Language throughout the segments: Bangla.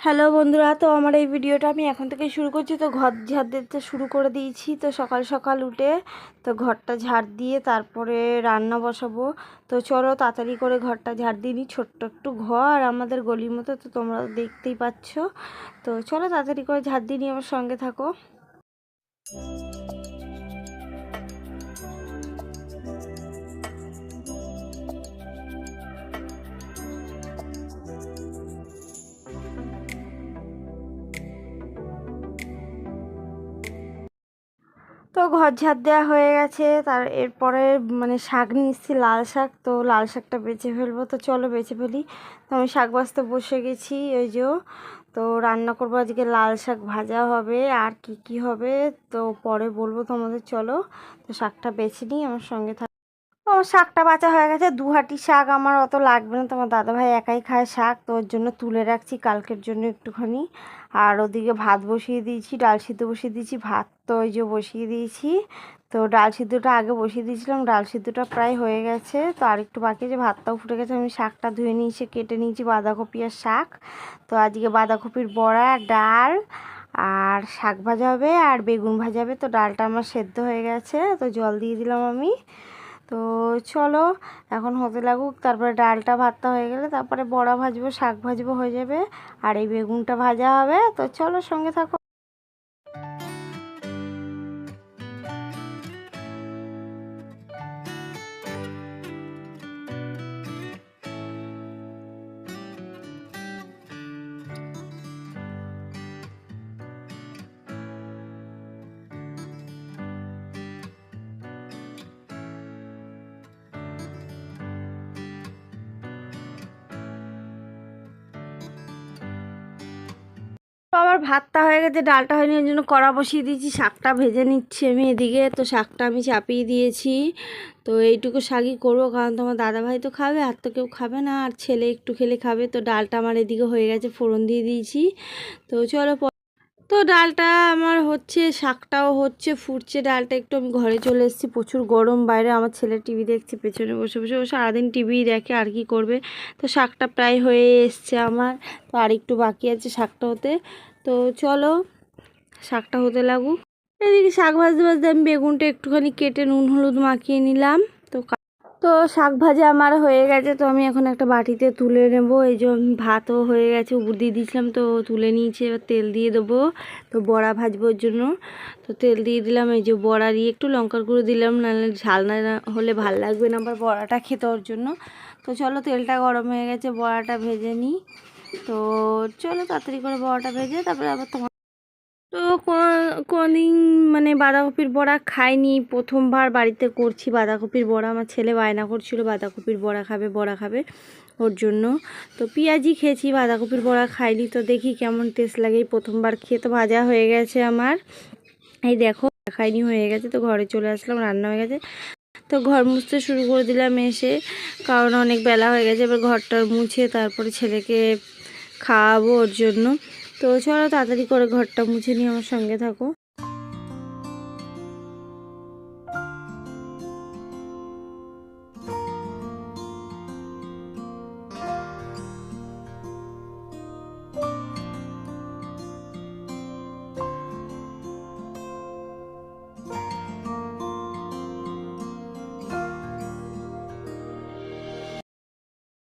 হ্যালো বন্ধুরা, তো আমার এই ভিডিওটা আমি এখন থেকে শুরু করছি। তো ঘর ঝাড় দিতে শুরু করে দিয়েছি। তো সকাল সকাল উঠে তো ঘরটা ঝাড় দিয়ে তারপরে রান্না বসাবো। তো চলো তাড়াতাড়ি করে ঘরটা ঝাড় দিয়ে নিই। ছোট্ট একটু ঘর আমাদের গলির মতো, তো তোমরা দেখতেই পাচ্ছ। তো চলো তাড়াতাড়ি করে ঝাড় দিয়ে নিয়ে আমার সঙ্গে থাকো। ঘর ঝাড় দেওয়া হয়ে গেছে। তার এরপরে মানে শাক নিয়ে এসেছি লাল শাক। তো লাল শাকটা বেছে ফেলব। তো চলো বেছে ফেলি। তো আমি শাক বাস্তে বসে গেছি ওই যে তো রান্না করব আজকে লাল শাক ভাজা হবে, আর কি কি হবে, তো পরে বলব তোমাদের। চলো, তো শাকটা বেছে নিই, আমার সঙ্গে থাক শাকটা বাঁচা হয়ে গেছে। দু হাঁটি শাক আমার অত লাগবে না। তোমার দাদাভাই একাই খায় শাক, তো ওর জন্য তুলে রাখছি কালকের জন্য একটুখানি। আর ওদিকে ভাত বসিয়ে দিয়েছি, ডাল সিদ্ধ বসিয়ে দিয়েছি, ভাত তো ওই যে বসিয়ে দিয়েছি। তো ডাল সিদ্ধটা আগে বসিয়ে দিয়েছিলাম, ডাল সিদ্ধটা প্রায় হয়ে গেছে। তো আর একটু বাকি যে ভাতটাও ফুটে গেছে, আমি শাকটা ধুয়ে নিয়েছি, কেটে নিয়েছি বাঁধাকপি আর শাক। তো আজকে বাঁধাকপির বড়া, ডাল আর শাক ভাজা হবে আর বেগুন ভাজা হবে। তো ডালটা আমার সেদ্ধ হয়ে গেছে, তো জল দিয়ে দিলাম আমি। তো চলো, এখন হতে লাগুক, তারপরে ডালটা ভাতটা হয়ে গেলে তারপরে বড়া ভাজবো, শাক ভাজবো হয়ে যাবে, আর এই বেগুনটা ভাজা হবে, তো চলো সঙ্গে থাকো। আমার ভাতটা হয়ে গেছে, ডালটা হয়নি, ওই জন্য কড়া বসিয়ে দিয়েছি, শাকটা ভেজে নিচ্ছি আমি এদিকে। তো শাকটা আমি চাপিয়ে দিয়েছি। তো এইটুকু শাকই করব, কারণ তো তোমার দাদাভাই তো খাবে, আর তো কেউ খাবে না, আর ছেলে একটু খেলে খাবে। তো ডালটা আমার এদিকে হয়ে গেছে, ফোড়ন দিয়ে দিয়েছি। তো চলো তো ডালটা আমার হচ্ছে, শাকটাও হচ্ছে, ফুটছে। ডালটা একটু আমি ঘরে চলে এসেছি, প্রচুর গরম। বাইরে আমার ছেলে টিভি দেখছে, পেছনে বসে বসে, ও সারাদিন টিভি দেখে আর কি করবে। তো শাকটা প্রায় হয়ে এসছে আমার, তো আর একটু বাকি আছে শাকটা হতে। তো চলো, শাকটা হতে লাগুক। এদিকে শাক ভাজতে ভাজতে আমি বেগুনটা একটুখানি কেটে নুন, হলুদ মাখিয়ে নিলাম। তো শাক ভাজা আমার হয়ে গেছে, তো আমি এখন একটা বাটিতে তুলে নেব। এই যে ভাতও হয়ে গেছে উপর দিয়ে দিয়েছিলাম, তো তুলে নিয়েছি, এবার তেল দিয়ে দেবো। তো বড়া ভাজবোর জন্য, তো তেল দিয়ে দিলাম, এই যে বড়া দিয়ে একটু লঙ্কার গুঁড়ো দিলাম, নাহলে ঝাল না হলে ভালো লাগবে না আবার বড়াটা খেতে ওর জন্য। তো চলো তেলটা গরম হয়ে গেছে, বড়াটা ভেজে নিই। তো চলো তাড়াতাড়ি করে বড়াটা ভেজে, তারপরে আবার তোমার তো কোনদিন মানে বাঁধাকপির বড়া খাইনি, প্রথমবার বাড়িতে করছি বাঁধাকপির বড়া, আমার ছেলে বায়না করছিল বাঁধাকপির বড়া খাবে বড়া খাবে ওর জন্য। তো পেঁয়াজি খেয়েছি, বাঁধাকপির বড়া খাইনি, তো দেখি কেমন টেস্ট লাগে। প্রথমবার খেয়ে তো ভাজা হয়ে গেছে আমার। এই দেখো খাইনি হয়ে গেছে, তো ঘরে চলে আসলাম, রান্না হয়ে গেছে। তো ঘর মুছতে শুরু করে দিলাম এসে, কারণ অনেক বেলা হয়ে গেছে, এবার ঘরটা মুছে তারপরে ছেলেকে খাওয়াবো ওর জন্য। তো চলো তাড়াতাড়ি করে ঘরটা মুছে নিয়ে আমার সঙ্গে থাকো।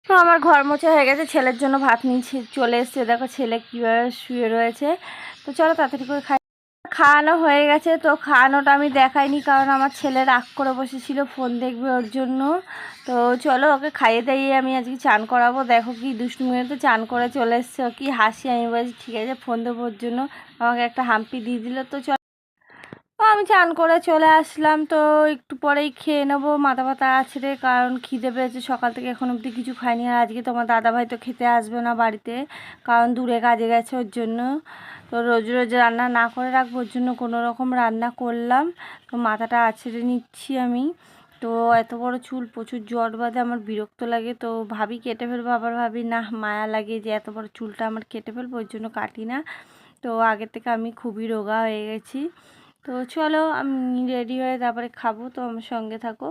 তো আমার ঘর মোছা হয়ে গেছে, ছেলের জন্য ভাত নিয়েছি, চলে এসছে। দেখো ছেলে কীভাবে শুয়ে রয়েছে। তো চলো তাড়াতাড়ি করে খাই। খাওয়ানো হয়ে গেছে, তো খাওয়ানোটা আমি দেখাইনি, কারণ আমার ছেলে রাগ করে বসেছিল, ফোন দেখবে ওর জন্য। তো চলো ওকে খাইয়ে দাইয়ে আমি আজকে চান করাবো। দেখো কি দুষ্টুমি তো চান করে চলে এসছে কি হাসি, আমি বলছি, ঠিক আছে, ফোন দেবো ওর জন্য। আমাকে একটা হাম্পি দিয়ে দিল, তো চলো। আমি চান করে চলে আসলাম। তো একটু পরেই খেয়ে নেব। মাথা ব্যথা আছে রে, কারণ খিদে পেয়েছে। সকাল থেকে এখন অবধি কিছু খাইনি আর আজকে তোমার দাদাভাই তো খেতে আসবে না বাড়িতে, কারণ দূরে কাজে গেছে ওর জন্য। তো রোজ রোজ রান্না না করে রাখব, ওর জন্য কোনো রকম রান্না করলাম। তো মাথাটা আছড়ে নিচ্ছি আমি। তো এত বড় চুল, প্রচুর জ্বর বাঁধে, আমার বিরক্ত লাগে। তো ভাবি কেটে ফেলব, আবার ভাবি, না, মায়া লাগে যে এত বড় চুলটা আমার কেটে ফেলব, ওর জন্য কাটি না। তো আগের থেকে আমি খুবই রোগা হয়ে গেছি। তো চলো আমি রেডি হয়ে তারপরে খাব তো আমার সঙ্গে থাকো।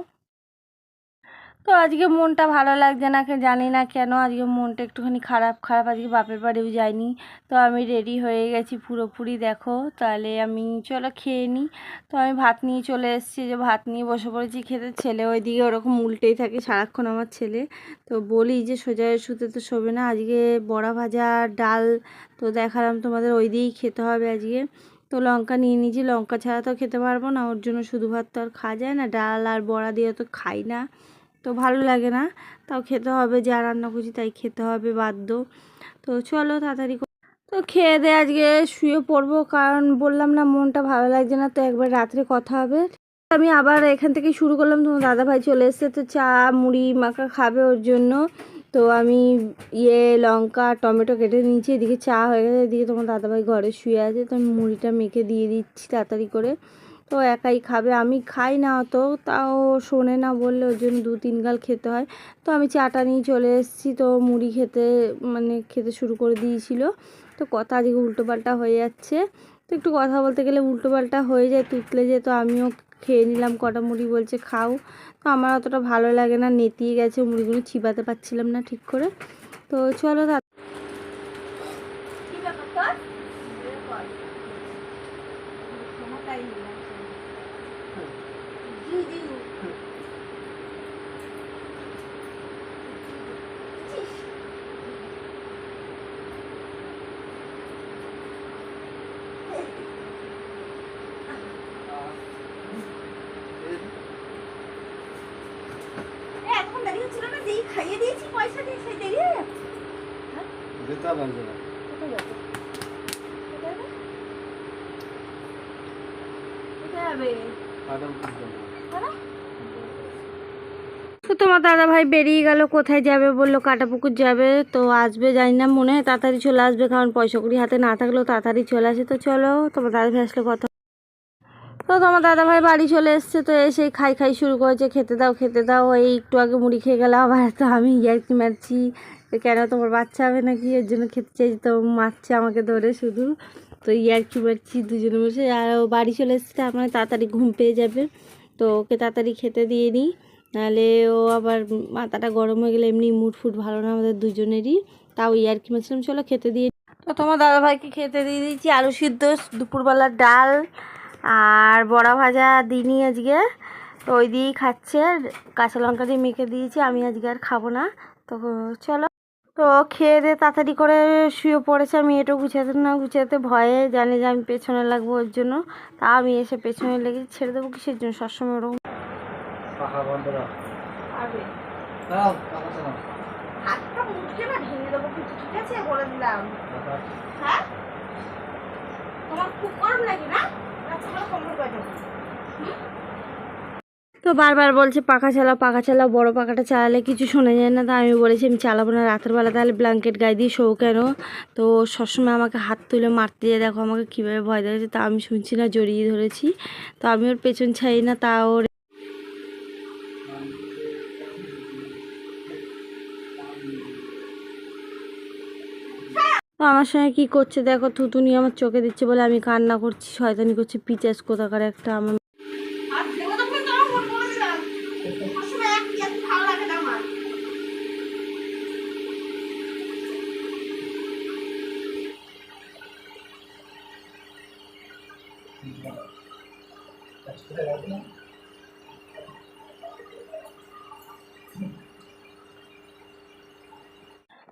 তো আজকে মনটা ভালো লাগছে না জানি না কেন আজকে মনটা একটুখানি খারাপ খারাপ। আজকে বাপের বাড়িও যাইনি, তো আমি রেডি হয়ে গেছি পুরোপুরি, দেখো। তাহলে আমি চলো খেয়ে নিই তো আমি ভাত নিয়ে চলে এসেছি, যে ভাত নিয়ে বসে পড়েছি খেতে। ছেলে ওইদিকে ওরকম উল্টেই থাকে, সারাক্ষণ আমার ছেলে। তো বলি যে সোজা শুতে তো শোবে না, আজকে বড়া ভাজা ডাল। তো দেখালাম তোমাদের, ওই দিয়েই খেতে হবে আজকে। তো লঙ্কা নিয়ে নিয়েছি লঙ্কা ছাড়া তো খেতে পারব না। ওর জন্য শুধু ভাত তো আর খাওয়া যায় না, ডাল আর বড়া দিয়ে তো খাই না। তো ভালো লাগে না, তাও খেতে হবে, যা রান্না করছি তাই খেতে হবে বাধ্য। তো চলো তাড়াতাড়ি তো খেয়ে দিয়ে আজকে শুয়ে পড়ব, কারণ বললাম না মনটা ভালো লাগছে না, তো একবার রাত্রে কথা হবে। আমি আবার এখান থেকে শুরু করলাম, তোমার দাদা ভাই চলে এসছে, তো চা, মুড়ি, মাখা খাবে ওর জন্য। তো আমি ইয়ে লঙ্কা, টমেটো কেটে নিয়েছি, এদিকে চা হয়ে গেছে, এদিকে তোমার দাদাভাই ঘরে শুয়ে আছে, তো আমি মুড়িটা মেখে দিয়ে দিচ্ছি তাড়াতাড়ি করে। তো একাই খাবে, আমি খাই না অত তাও শোনে না বললে, ওর জন্য দু তিন গাল খেতে হয়। তো আমি চাটা নিয়ে চলে এসেছি, তো মুড়ি খেতে মানে খেতে শুরু করে দিয়েছিল। তো কথা আজকে উল্টোপাল্টা হয়ে যাচ্ছে। তো একটু কথা বলতে গেলে উল্টোপাল্টা হয়ে যায়, তুতলে যে, তো আমিও খেয়ে নিলাম, কটা মুড়ি বলছে খাও। তো আমার অতটা ভালো লাগে না, নেতিয়ে গেছে মুড়িগুলো চিবাতে পারছিলাম না ঠিক করে। তো চলো তা- এখন দেরি হচ্ছিল না যেই খাইয়ে দিয়েছি পয়সা দিয়ে সেই দেরি হয়ে যাচ্ছে যেতে লাগবে না কোথায় যাবে কোথায় যাবে কোথায় যাবে? আদাম খুঁজবে না তো তোমার দাদা ভাই বেরিয়ে গেল কোথায় যাবে বলল কাটাপুকুর যাবে তো আসবে জানি না মনে হয় তাড়াতাড়ি চলে আসবে কারণ পয়সা কড়ি হাতে না থাকলেও তাড়াতাড়ি চলে আসে তো চলো তোমার দাদা ভাই আসলে কথা তো তোমার দাদা ভাই বাড়ি চলে এসছে, তো এসে খাই খাই শুরু করেছে, খেতে দাও খেতে দাও। এই একটু আগে মুড়ি খেয়ে গেল আবার তো আমি ইয়ার্কি মারছি। কেন তোমার বাচ্চা হবে নাকি? এর জন্য খেতে চাইছি তো মারছে আমাকে ধরে শুধু। তো ইয়ার্কি মারছি দুজনে বসে, আর ও বাড়ি চলে এসছে, তার মানে তাড়াতাড়ি ঘুম পেয়ে যাবে। তো ওকে তাড়াতাড়ি খেতে দিয়ে নিই নাহলে ও আবার মাথাটা গরম হয়ে গেলে এমনি মুড ফুড ভালো না আমাদের দুজনেরই। তাও ইয়ার্কি মারছিলাম, চলো খেতে দিয়ে তো তোমার দাদাভাইকে খেতে দিয়ে দিয়েছি, আলু সিদ্ধ, দুপুরবেলার ডাল আর বড়া ভাজা দিনই আজকে। তো ওই দিয়েই খাচ্ছে। কাঁচা লঙ্কা দিয়ে মেখে দিয়েছি আমি আজকে আর খাব না। তো চলো। তো খেয়ে দিয়ে তাড়াতাড়ি করে শুয়ে পড়েছে। আমি এটা গুছাতে না গুছাতে ভয়ে জানি যে আমি পেছনে লাগবো ওর জন্য। তা আমি এসে পেছনে লেগে ছেড়ে দেবো কিসের জন্য? সবসময় ওরকম। হ্যাঁ? তোমার খুব গরম লাগে না? তো বারবার বলছে, পাখা চালাও পাখা চালাও, বড় পাখাটা চালালে কিছু শোনা যায় না। তা আমি বলেছি, আমি চালাবো না রাতের বেলা, তাহলে ব্ল্যাঙ্কেট গায়ে দিয়ে শো কেন? তো সবসময় আমাকে হাত তুলে মারতে যায়, দেখো আমাকে কীভাবে ভয় দেখাচ্ছে, তা আমি শুনছি না, জড়িয়ে ধরেছি। তো আমি ওর পেছন ছাই না, তা ওর আমার সঙ্গে কি করছে? দেখো থুতুনি আমার চোখে দিচ্ছে বলে আমি কান্না করছি শয়তানি করছি পিচাস কোথাকার একটা আমার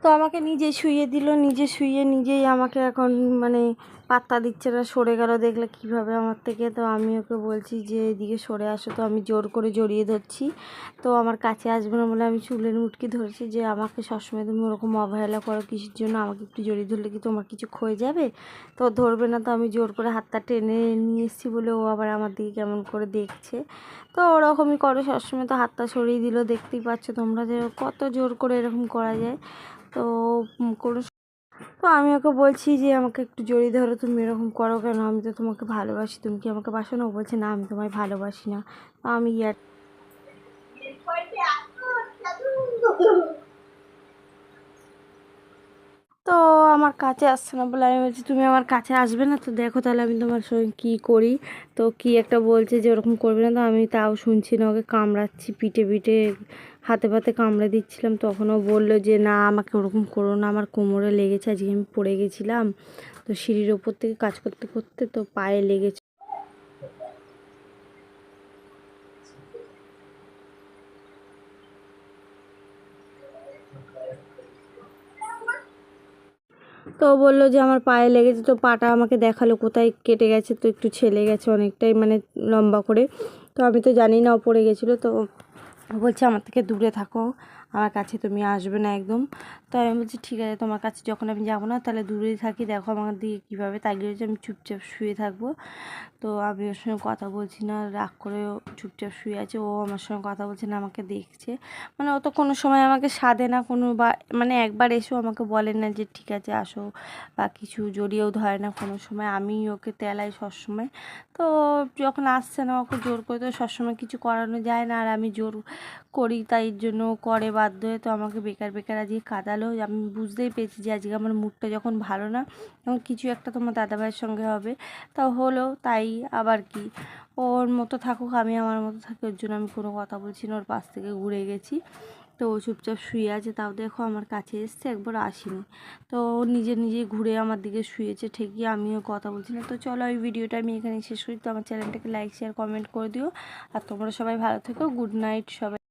তো আমাকে নিজে শুইয়ে দিল, নিজে শুইয়ে নিজেই আমাকে এখন মানে পাত্তা দিচ্ছে না, সরে গেল দেখলে কীভাবে আমার থেকে। তো আমি ওকে বলছি যে, এদিকে সরে আসো। তো আমি জোর করে জড়িয়ে ধরছি। তো আমার কাছে আসবে না বলে আমি চুলের মুটকি ধরেছি যে, আমাকে সবসময় তুমি ওরকম অবহেলা করো কিসের জন্য? আমাকে একটু জড়িয়ে ধরলে কি তোমার কিছু ক্ষয়ে যাবে? তো ধরবে না তো আমি জোর করে হাতটা টেনে নিয়ে এসেছি বলে ও আবার আমার দিকে কেমন করে দেখছে। তো ওরকমই করো, সবসময় তো হাতটা সরিয়ে দিল, দেখতেই পাচ্ছ তোমরা যে কত জোর করে এরকম করা যায়। তো কোনো তো আমি ওকে বলছি যে, আমাকে একটু জড়িয়ে ধরো, তুমি এরকম করো কেন? আমি তো তোমাকে ভালোবাসি, তুমি কি আমাকে বাসো না? ও বলছে, না, আমি তোমায় ভালোবাসি না। তো আমি ইয়ার তো আমার কাছে আসছে না বলে আমি বলছি, তুমি আমার কাছে আসবে না? তো দেখো তাহলে আমি তোমার সঙ্গে কী করি। তো কি একটা বলছে যে ওরকম করবে না তো আমি তাও শুনছি না, ওকে কামড়াচ্ছি, পিঠে পিঠে হাতে পাতে কামড়ে দিচ্ছিলাম। তখনও বলল যে, না, আমাকে ওরকম করো না, আমার কোমরে লেগেছে, আজকে আমি পড়ে গেছিলাম। তো সিঁড়ির ওপর থেকে কাজ করতে করতে তো পায়ে লেগেছে। তো বলল যে আমার পায়ে লেগেছে, তো পাটা আমাকে দেখাল কোথায় কেটে গেছে, তো একটু ছেলে গেছে অনেকটাই মানে লম্বা করে। তো আমি তো জানি না ও পড়ে গেছিল, তো বলছে, আমার থেকে দূরে থাকো, আমার কাছে তুমি আসবে না একদম। তো আমি বলছি, ঠিক আছে, তোমার কাছে যখন আমি যাব না, তাহলে দূরেই থাকি, দেখো আমার দিকে কীভাবে তাকিয়ে রয়েছে, আমি চুপচাপ শুয়ে থাকব। তো আমি ওর সঙ্গে কথা বলছি না, রাগ করে চুপচাপ শুয়ে আছে, ও আমার সঙ্গে কথা বলছে না, আমাকে দেখছে। মানে ও তো কোনো সময় আমাকে সাধে না, কোনো বা মানে একবার এসেও আমাকে বলে না যে, ঠিক আছে, আসো। বা কিছু জড়িয়েও ধরে না কোনো সময় আমি ওকে তেলাই সবসময়। তো যখন আসছে না, ওকে জোর করে তো সবসময় কিছু করানো যায় না, আর আমি জোর করি, তাই জন্য করে বাধ্য হয়ে তো আমাকে বেকার বেকার আজকে কাঁদালো। আমি বুঝতেই পেরেছি যে আজকে আমার মুডটা যখন ভালো না, তখন কিছু একটা তোমার দাদাভাইয়ের সঙ্গে হবে। তা হলো তাই আবার কি? ওর মতো থাকুক, আমি আমার মতো থাকি, ওর জন্য আমি কোনো কথা বলছি না, ওর পাশ থেকে ঘুরে গেছি। তো ও চুপচাপ শুয়ে আছে, তাও দেখো আমার কাছে এসছে, একবার আসেনি। তো ও নিজে নিজে ঘুরে আমার দিকে শুয়েছে, ঠিকই আমিও কথা বলছি না। তো চলো এই ভিডিওটা আমি এখানে শেষ করি। তো আমার চ্যানেলটাকে লাইক শেয়ার কমেন্ট করে দিও। আর তোমরা সবাই ভালো থেকো গুড নাইট সবাই।